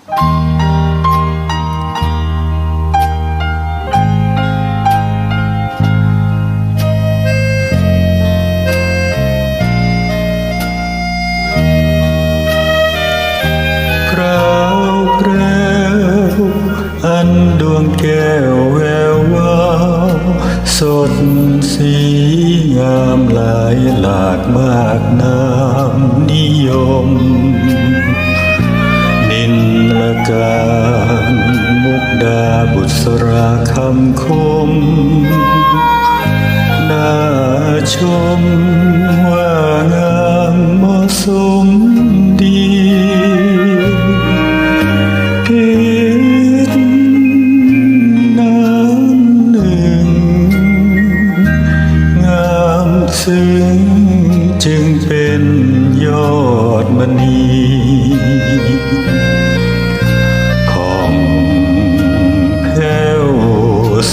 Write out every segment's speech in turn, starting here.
คราวคราวอันดวงแก้วแวววาวสดสีงามหลายหลากมากน้ำนิยมาราคำคม น่าชมว่างามเหมาะสมดีเพชรน้ำหนึ่ง งามซึ้งจึงเป็นยอด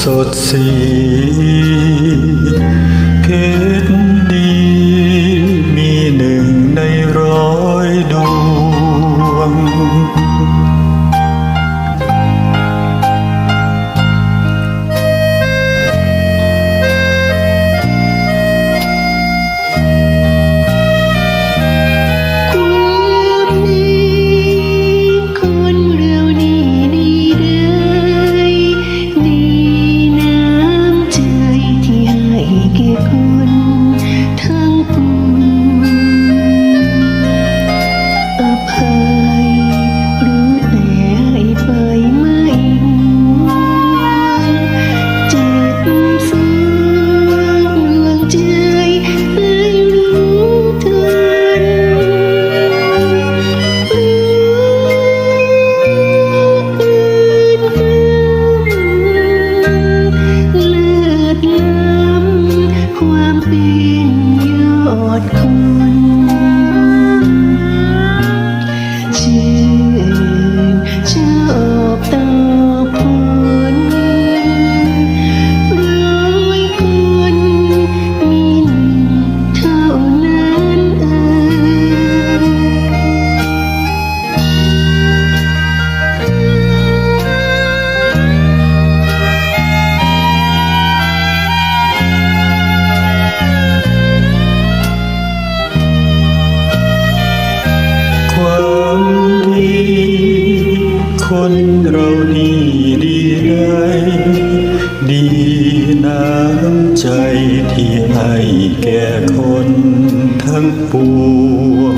สดสีเพชร ใจที่ให้แก่คนทั้งปวง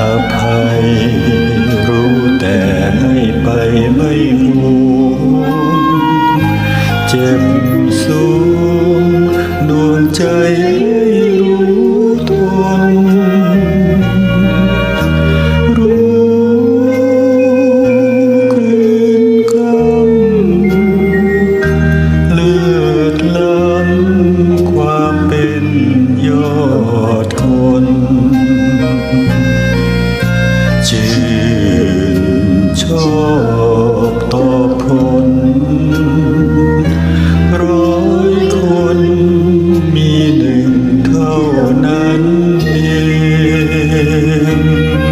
อภัยรู้แต่ให้ไปไม่ห่วงเจ็บ mim.